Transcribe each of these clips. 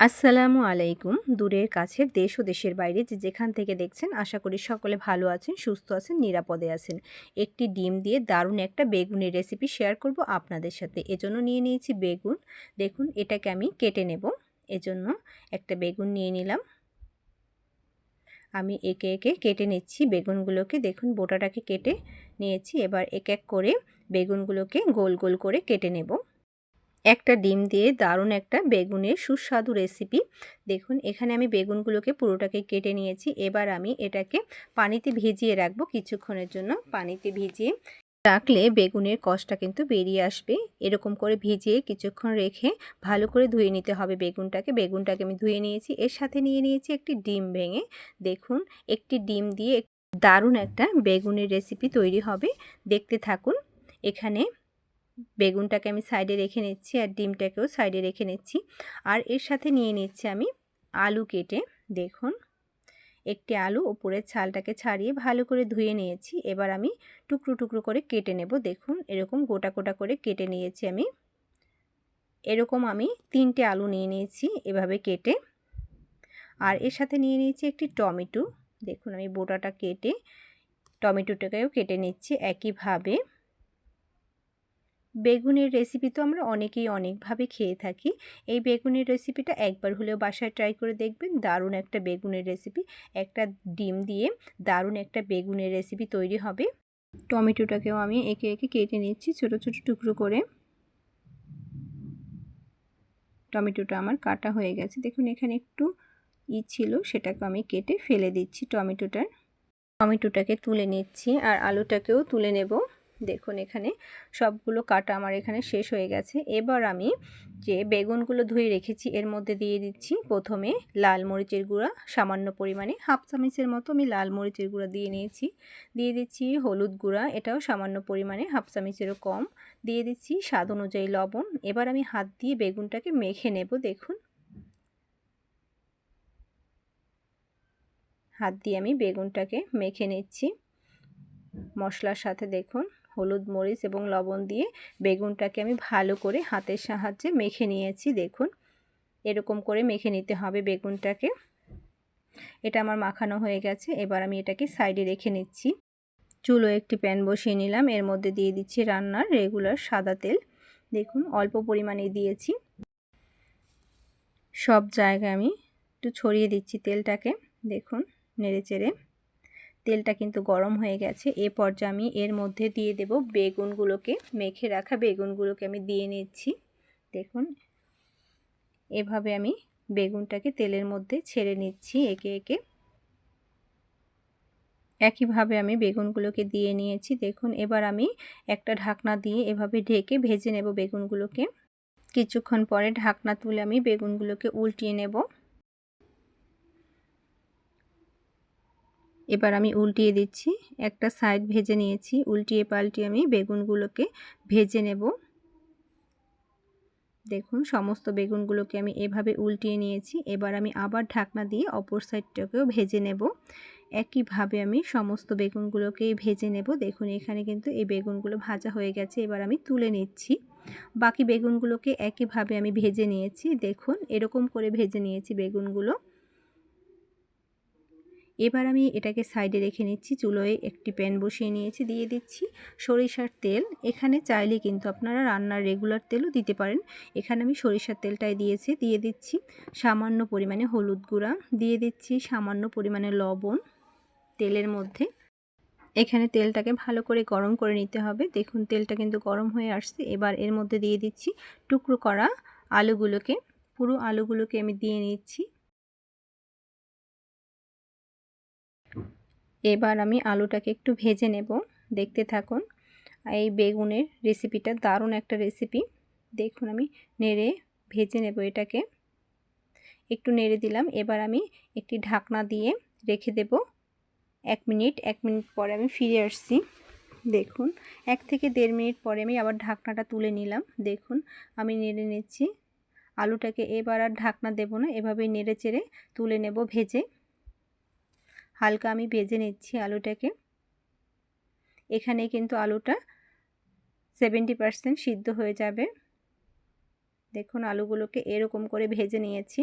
আসসালামু আলাইকুম। দূরের কাছের দেশ ও দেশের বাইরে যে যেখান থেকে দেখছেন, আশা করি সকলে ভালো আছেন, সুস্থ আছেন, নিরাপদে আছেন। একটি ডিম দিয়ে দারুণ একটা বেগুনের রেসিপি শেয়ার করব আপনাদের সাথে। এজন্য নিয়ে নিয়েছি বেগুন। দেখুন, এটাকে আমি কেটে নেব। এজন্য একটা বেগুন নিয়ে নিলাম। আমি একে একে কেটে নিচ্ছি বেগুনগুলোকে। দেখুন, বোটাটাকে কেটে নিয়েছি। এবার এক এক করে বেগুনগুলোকে গোল গোল করে কেটে নেব। একটা ডিম দিয়ে দারুণ একটা বেগুনের সুস্বাদু রেসিপি দেখুন, এখানে আমি বেগুনগুলোকে পুরোটাকে কেটে নিয়েছি। এবার আমি এটাকে পানিতে ভিজিয়ে রাখব কিছুক্ষণের জন্য। পানিতে ভিজিয়ে রাখলে বেগুনের কষটা কিন্তু বেরিয়ে আসবে। এরকম করে ভিজিয়ে কিছুক্ষণ রেখে ভালো করে ধুয়ে নিতে হবে বেগুনটাকে। বেগুনটাকে আমি ধুয়ে নিয়েছি। এর সাথে নিয়ে নিয়েছি একটি ডিম ভেঙে। দেখুন, একটি ডিম দিয়ে দারুণ একটা বেগুনের রেসিপি তৈরি হবে। দেখতে থাকুন, এখানে বেগুনটাকে আমি সাইডে রেখে নিচ্ছি আর ডিমটাকেও সাইডে রেখে নিচ্ছি। আর এর সাথে নিয়ে নিচ্ছি আমি আলু কেটে। দেখুন, একটি আলু ওপরের ছালটাকে ছাড়িয়ে ভালো করে ধুয়ে নিয়েছি। এবার আমি টুকরো টুকরো করে কেটে নেব। দেখুন, এরকম গোটা গোটা করে কেটে নিয়েছি আমি। এরকম আমি তিনটে আলু নিয়ে নিয়েছি এভাবে কেটে। আর এর সাথে নিয়ে নিয়েছি একটি টমেটো। দেখুন, আমি বোটাটা কেটে টমেটোটাকেও কেটে নিচ্ছি একইভাবে। বেগুনের রেসিপি তো আমরা অনেকেই অনেকভাবে খেয়ে থাকি। এই বেগুনের রেসিপিটা একবার হলেও বাসায় ট্রাই করে দেখবেন, দারুণ একটা বেগুনের রেসিপি একটা ডিম দিয়ে দারুণ একটা বেগুনের রেসিপি তৈরি হবে। টমেটোটাকেও আমি একে একে কেটে নিচ্ছি ছোট ছোট টুকরো করে। টমেটোটা আমার কাটা হয়ে গেছে। দেখুন, এখানে একটু ই ছিল, সেটাকে আমি কেটে ফেলে দিচ্ছি টমেটোটার। টমেটোটাকে তুলে নিচ্ছি আর আলুটাকেও তুলে নেব। দেখুন এখানে সবগুলো কাটা আমার এখানে শেষ হয়ে গেছে। এবার আমি যে বেগুনগুলো ধুয়ে রেখেছি, এর মধ্যে দিয়ে দিচ্ছি প্রথমে লাল মরিচের গুঁড়া, সামান্য পরিমাণে হাফ চামচের মতো আমি লাল মরিচের গুঁড়া দিয়ে নিয়েছি। দিয়ে দিচ্ছি হলুদ গুঁড়া, এটাও সামান্য পরিমাণে হাফ চামচেরও কম। দিয়ে দিচ্ছি স্বাদ অনুযায়ী লবণ। এবার আমি হাত দিয়ে বেগুনটাকে মেখে নেব, দেখুন। হাত দিয়ে আমি বেগুনটাকে মেখে নিচ্ছি। মশলার সাথে দেখুন। হলুদ মরিচ এবং লবণ দিয়ে বেগুনটাকে আমি ভালো করে হাতের সাহায্যে মেখে নিয়েছি, দেখুন। এরকম করে মেখে নিতে হবে বেগুনটাকে। এটা আমার মাখানো হয়ে গেছে, এবার আমি এটাকে সাইডে রেখে নিচ্ছি। চুলো একটি প্যান বসিয়ে নিলাম, এর মধ্যে দিয়ে দিচ্ছি রান্নার রেগুলার সাদা তেল। দেখুন, অল্প পরিমাণে দিয়েছি। সব জায়গায় আমি একটু ছড়িয়ে দিচ্ছি তেলটাকে, দেখুন নেড়ে চেড়ে তেলটা কিন্তু গরম হয়ে গেছে। এ পর্যায়ে আমি এর মধ্যে দিয়ে দেব বেগুনগুলোকে, মেখে রাখা বেগুনগুলোকে আমি দিয়ে নিচ্ছি। দেখুন, এভাবে আমি বেগুনটাকে তেলের মধ্যে ছেড়ে নিচ্ছি একে একে। একইভাবে আমি বেগুনগুলোকে দিয়ে নিয়েছি। দেখুন, এবার আমি একটা ঢাকনা দিয়ে এভাবে ঢেকে ভেজে নেব বেগুনগুলোকে। কিছুক্ষণ পরে ঢাকনা তুলে আমি বেগুনগুলোকে উল্টিয়ে নেব। এবার আমি উল্টিয়ে দিচ্ছি। একটা সাইড ভেজে নিয়েছি। উল্টিয়ে পাল্টিয়ে আমি বেগুনগুলোকে ভেজে নেব। দেখুন, সমস্ত বেগুনগুলোকে আমি এভাবে উল্টিয়ে নিয়েছি। এবার আমি আবার ঢাকনা দিয়ে অপর সাইডটাকেও ভেজে নেব। একইভাবে আমি সমস্ত বেগুনগুলোকেই ভেজে নেব। দেখুন, এখানে কিন্তু এই বেগুনগুলো ভাজা হয়ে গেছে। এবার আমি তুলে নিচ্ছি। বাকি বেগুনগুলোকে একইভাবে আমি ভেজে নিয়েছি। দেখুন, এরকম করে ভেজে নিয়েছি বেগুনগুলো। এবার আমি এটাকে সাইডে রেখে নিচ্ছি, চুলোয় একটি প্যান বসিয়ে নিয়েছি, দিয়ে দিচ্ছি সরিষার তেল। এখানে চাইলে কিন্তু আপনারা রান্নার রেগুলার তেলও দিতে পারেন। এখানে আমি সরিষার তেলটাই দিয়েছি, দিয়ে দিচ্ছি সামান্য পরিমাণে হলুদ গুঁড়া, দিয়ে দিচ্ছি সামান্য পরিমাণে লবণ তেলের মধ্যে। এখানে তেলটাকে ভালো করে গরম করে নিতে হবে। দেখুন, তেলটা কিন্তু গরম হয়ে আসছে। এবার এর মধ্যে দিয়ে দিচ্ছি টুকরো করা আলুগুলোকে। পুরো আলুগুলোকে আমি দিয়ে নিচ্ছি। এবার আমি আলুটাকে একটু ভেজে নেব। দেখতে থাকুন, এই বেগুনের রেসিপিটা দারুণ একটা রেসিপি দেখুন, আমি নেড়ে ভেজে নেব এটাকে। একটু নেড়ে দিলাম, এবার আমি একটি ঢাকনা দিয়ে রেখে দেব। এক মিনিট এক মিনিট পরে আমি ফিরে আসছি। দেখুন, এক থেকে দেড় মিনিট পরে আমি আবার ঢাকনাটা তুলে নিলাম। দেখুন, আমি নেড়ে নিচ্ছি। আলুটাকে এবার আর ঢাকনা দেব না, এভাবেই নেড়ে চেড়ে তুলে নেব ভেজে। হালকা আমি ভেজে নিচ্ছি আলুটাকে। এখানে কিন্তু আলুটা সেভেন্টি পারসেন্ট সিদ্ধ হয়ে যাবে। দেখুন আলুগুলোকে এরকম করে ভেজে নিয়েছি।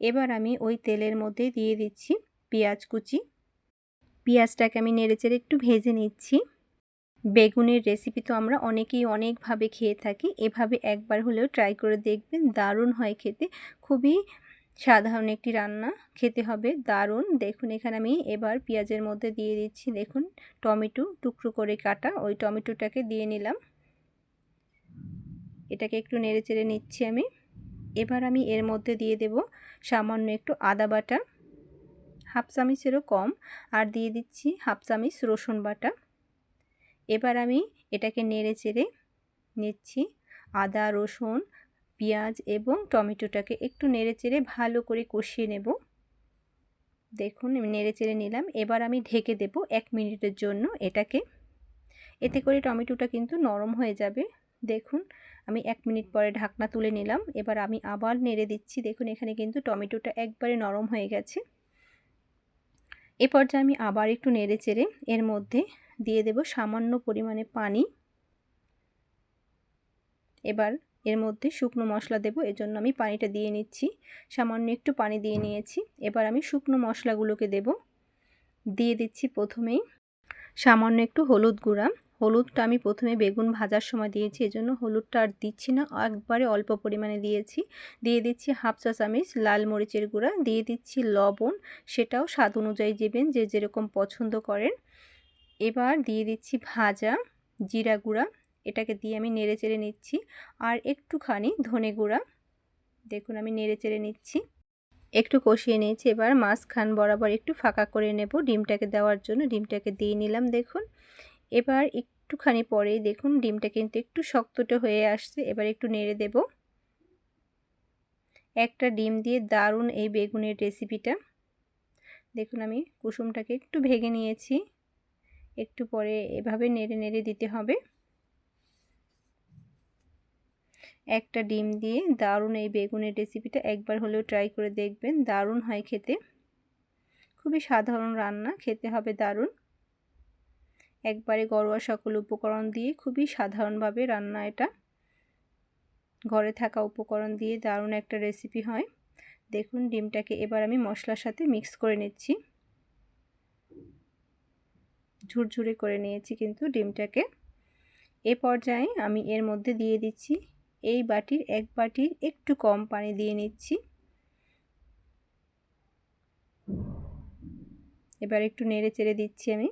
এবার আমি ওই তেলের মধ্যে দিয়ে দিচ্ছি পেঁয়াজ কুচি। পেঁয়াজটাকে আমি নেড়েচেড়ে একটু ভেজে নিচ্ছি। বেগুনের রেসিপি তো আমরা অনেকেই অনেকভাবে খেয়ে থাকি। এভাবে একবার হলেও ট্রাই করে দেখবেন, দারুণ হয় খেতে। খুবই সাধারণ একটি রান্না, খেতে হবে দারুণ। দেখুন, এখানে আমি এবার পেঁয়াজের মধ্যে দিয়ে দিচ্ছি, দেখুন, টমেটো টুকরো করে কাটা। ওই টমেটোটাকে দিয়ে নিলাম। এটাকে একটু নেড়ে চেড়ে নিচ্ছি আমি। এবার আমি এর মধ্যে দিয়ে দেব সামান্য একটু আদা বাটা। হাফ চামিচেরও কম। আর দিয়ে দিচ্ছি হাফ চামিচ রসুন বাটা। এবার আমি এটাকে নেড়ে চেড়ে নিচ্ছি। আদা, রসুন পেঁয়াজ এবং টমেটোটাকে একটু নেড়ে চেড়ে ভালো করে কষিয়ে নেব। দেখুন, আমি নেড়ে চেড়ে নিলাম। এবার আমি ঢেকে দেব এক মিনিটের জন্য এটাকে। এতে করে টমেটোটা কিন্তু নরম হয়ে যাবে। দেখুন, আমি এক মিনিট পরে ঢাকনা তুলে নিলাম। এবার আমি আবার নেড়ে দিচ্ছি। দেখুন, এখানে কিন্তু টমেটোটা একবারে নরম হয়ে গেছে। এ পর্যায়ে আমি আবার একটু নেড়ে চেড়ে এর মধ্যে দিয়ে দেব সামান্য পরিমাণে পানি। এবার এর মধ্যে শুকনো মশলা দেব, এজন্য আমি পানিটা দিয়ে নিচ্ছি। সামান্য একটু পানি দিয়ে নিয়েছি। এবার আমি শুকনো মশলাগুলোকে দেব। দিয়ে দিচ্ছি প্রথমেই সামান্য একটু হলুদ গুঁড়া। হলুদটা আমি প্রথমে বেগুন ভাজার সময় দিয়েছি, এজন্য হলুদটা আর দিচ্ছি না, একবারে অল্প পরিমাণে দিয়েছি। দিয়ে দিচ্ছি হাফ চা চামিচ লাল মরিচের গুঁড়া, দিয়ে দিচ্ছি লবণ, সেটাও স্বাদ অনুযায়ী দেবেন, যে যেরকম পছন্দ করেন। এবার দিয়ে দিচ্ছি ভাজা জিরা গুঁড়া। এটাকে দিয়ে আমি নেড়ে চেড়ে নিচ্ছি। আর একটুখানি ধনে গুঁড়া, দেখুন আমি নেড়ে চেড়ে নিচ্ছি। একটু কষিয়ে নিয়েছি, এবার মাঝখান বরাবর একটু ফাঁকা করে নেব ডিমটাকে দেওয়ার জন্য। ডিমটাকে দিয়ে নিলাম, দেখুন। এবার একটুখানি পরেই দেখুন ডিমটা কিন্তু একটু শক্তটা হয়ে আসছে, এবার একটু নেড়ে দেব। একটা ডিম দিয়ে দারুণ এই বেগুনের রেসিপিটা দেখুন আমি কুসুমটাকে একটু ভেঙে নিয়েছি। একটু পরে এভাবে নেড়ে নেড়ে দিতে হবে। একটা ডিম দিয়ে দারুণ এই বেগুনের রেসিপিটা একবার হলেও ট্রাই করে দেখবেন। দারুণ হয় খেতে। খুবই সাধারণ রান্না, খেতে হবে দারুণ। একবারে ঘরোয়া সকল উপকরণ দিয়ে খুবই সাধারণভাবে রান্না এটা। ঘরে থাকা উপকরণ দিয়ে দারুণ একটা রেসিপি হয়। দেখুন, ডিমটাকে এবার আমি মশলার সাথে মিক্স করে নিচ্ছি। ঝুরঝুরে করে নিয়েছি কিন্তু ডিমটাকে। এ পর্যায়ে আমি এর মধ্যে দিয়ে দিচ্ছি এই বাটির এক বাটির একটু কম পানি দিয়ে নিচ্ছি। এবার একটু নেড়ে চেড়ে দিচ্ছি আমি।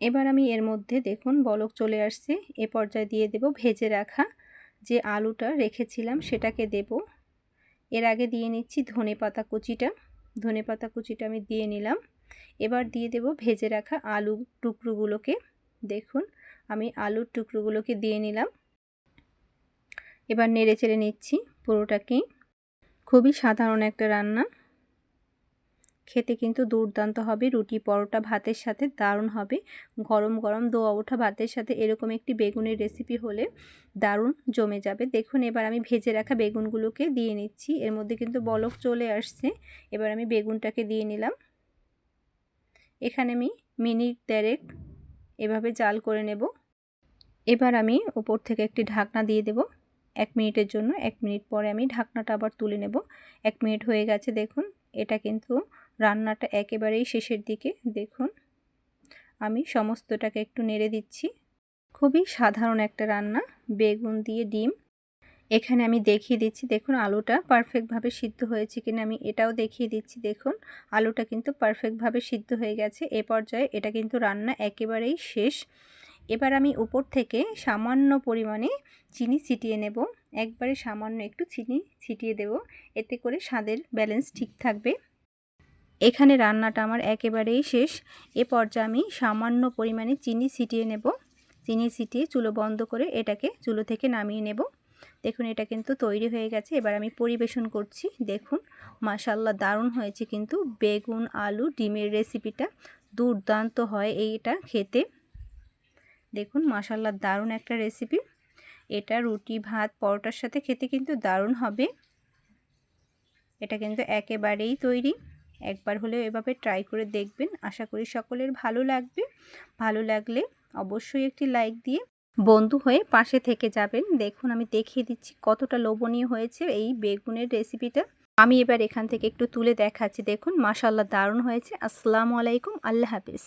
এবার আমি এর মধ্যে দেখুন বলক চলে আসছে। এ পর্যায়ে দিয়ে দেব ভেজে রাখা যে আলুটা রেখেছিলাম সেটাকে দেব। এর আগে দিয়ে নিচ্ছি ধনে পাতা কুচিটা। ধনে পাতা কুচিটা আমি দিয়ে নিলাম। এবার দিয়ে দেব ভেজে রাখা আলু টুকরোগুলোকে। দেখুন আমি আলুর টুকরোগুলোকে দিয়ে নিলাম। এবার নেড়ে চেড়ে নিচ্ছি পুরোটাকেই। খুবই সাধারণ একটা রান্না। খেতে কিন্তু দুর্দান্ত হবে, রুটি পরোটা ভাতের সাথে দারুণ হবে। গরম গরম দোয়া ওঠা ভাতের সাথে এরকম একটি বেগুনের রেসিপি হলে দারুণ জমে যাবে। দেখুন, এবার আমি ভেজে রাখা বেগুনগুলোকে দিয়ে নিচ্ছি। এর মধ্যে কিন্তু বলক চলে আসছে। এবার আমি বেগুনটাকে দিয়ে নিলাম। এখানে আমি মিনিট দেড়েক এভাবে জাল করে নেব। এবার আমি উপর থেকে একটি ঢাকনা দিয়ে দেব। এক মিনিটের জন্য, এক মিনিট পরে আমি ঢাকনাটা আবার তুলে নেব। এক মিনিট হয়ে গেছে, দেখুন, এটা কিন্তু রান্নাটা একেবারেই শেষের দিকে। দেখুন, আমি সমস্তটাকে একটু নেড়ে দিচ্ছি। খুবই সাধারণ একটা রান্না, বেগুন দিয়ে ডিম। এখানে আমি দেখিয়ে দিচ্ছি, দেখুন, আলুটা পারফেক্টভাবে সিদ্ধ হয়েছে কিনা, আমি এটাও দেখিয়ে দিচ্ছি, দেখুন, আলুটা কিন্তু পারফেক্টভাবে সিদ্ধ হয়ে গেছে। এ পর্যায়ে এটা কিন্তু রান্না একেবারেই শেষ। এবার আমি উপর থেকে সামান্য পরিমাণে চিনি ছিটিয়ে নেব। একবারে সামান্য একটু চিনি ছিটিয়ে দেব। এতে করে স্বাদের ব্যালেন্স ঠিক থাকবে। এখানে রান্নাটা আমার একেবারেই শেষ। এ পর্যায়ে আমি সামান্য পরিমাণে চিনি ছিটিয়ে নেব। চিনি ছিটিয়ে চুলো বন্ধ করে এটাকে চুলো থেকে নামিয়ে নেব। দেখুন, এটা কিন্তু তৈরি হয়ে গেছে। এবার আমি পরিবেশন করছি। দেখুন মাশাল্লাহ দারুণ হয়েছে কিন্তু। বেগুন, আলু, ডিমের রেসিপিটা দুর্দান্ত হয় এইটা খেতে। দেখুন মাশাল্লাহ দারুণ একটা রেসিপি এটা রুটি, ভাত, পরোটার সাথে খেতে কিন্তু দারুণ হবে। এটা কিন্তু একেবারেই তৈরি। একবার হলেও এভাবে ট্রাই করে দেখবেন। আশা করি সকলের ভালো লাগবে। ভালো লাগলে অবশ্যই একটি লাইক দিয়ে বন্ধু হয়ে পাশে থেকে যাবেন। দেখুন, আমি দেখিয়ে দিচ্ছি কতটা লোভনীয় হয়েছে এই বেগুনের রেসিপিটা আমি এবার এখান থেকে একটু তুলে দেখাচ্ছি। দেখুন মাশাল্লাহ দারুণ হয়েছে। আসসালামু আলাইকুম। আল্লাহ হাফিজ।